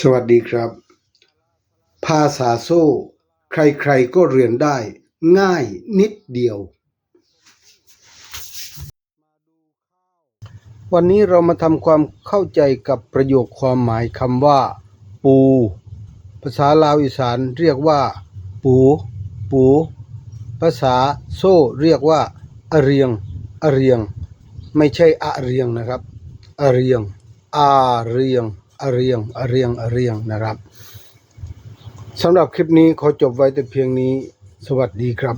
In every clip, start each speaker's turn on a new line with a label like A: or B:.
A: สวัสดีครับ ภาษาโซ่ ใครๆก็เรียนได้ ง่ายนิดเดียว วันนี้เรามาทำความเข้าใจกับประโยคความหมายคำว่า ปู ภาษาลาวอีสานเรียกว่า ปู ปู ภาษาโซ่เรียกว่าอะเรียงอะเรียง ไม่ใช่อะเรียงนะครับอะเรียงอาเรียง อเรียงอเรียงอเรียงนะครับสำหรับคลิปนี้ขอจบไว้แต่เพียงนี้ สวัสดีครับ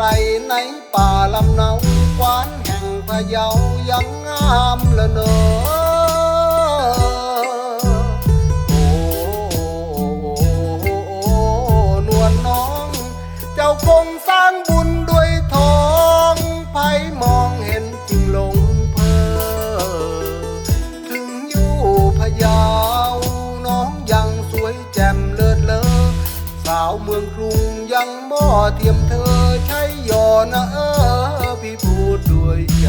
A: ไพรในป่าลำเนากวานแห่งพะเยายังงามละเนอโอ้นวลน้องเจ้าคงสร้างบุญด้วยทองไผมองเห็นจึงหลงเพอถึงอยู่พะเยาน้องยังสวยแจ่มเลิศเลอสาวเมืองกรุงยังบ่เทียมเธอ ย่อนะพี่พูดด้วยใจ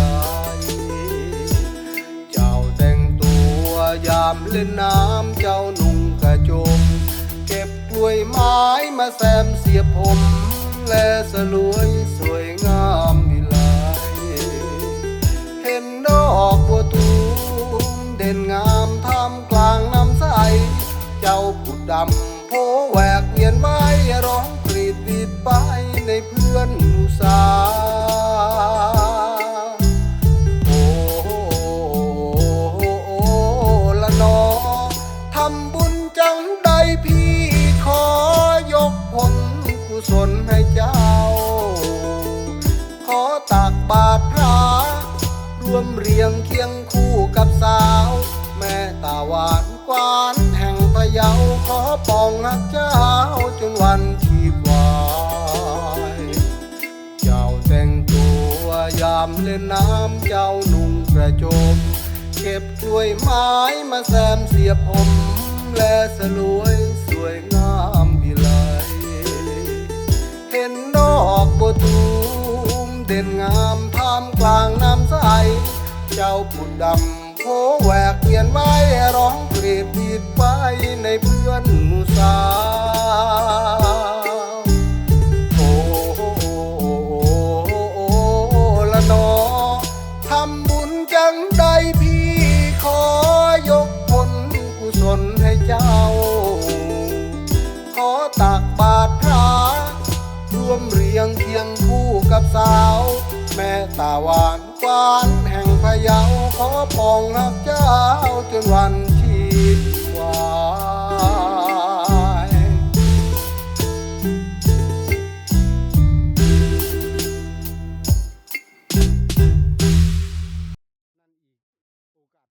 A: เจ้าแต่งตัวยามเล่นน้ำเจ้านุ่งกระจม เก็บกล้วยไม้มาแซมเสียผม และสลวยสวยงามวิไลเห็นดอกบัวตูมเด่นงามท่ามกลางน้ำใส เจ้าผุดดำโพแหวกเวียนไม้ร้องกรีดวีดไป ในเพื่อนอุสาห์โอ้ละนอทำบุญจังใดพี่ขอยกผลกุศลให้เจ้า ขอตักบาตรพระรวมเรียงเคียงคู่กับสาว แม่ตาหวานกวานแห่งพะเยาขอปองหักเจ้าจนวัน เล่นน้ำเจ้านุ่งกระโจม เก็บกล้วยไม้มาแซมเสียบผม และสลวยสวยงามวิไลเห็นดอกบัวตูมเด่นงามท่ามกลางน้ำใส เจ้าผุดดำโพแหวกเวียนไว้ร้องกรีดบีดไปในเพื่อน วมเรียงเคียงคู่กับสาว แม่ตาหวานกวานแห่งพะเยาขอปองรักเจ้าจนวัน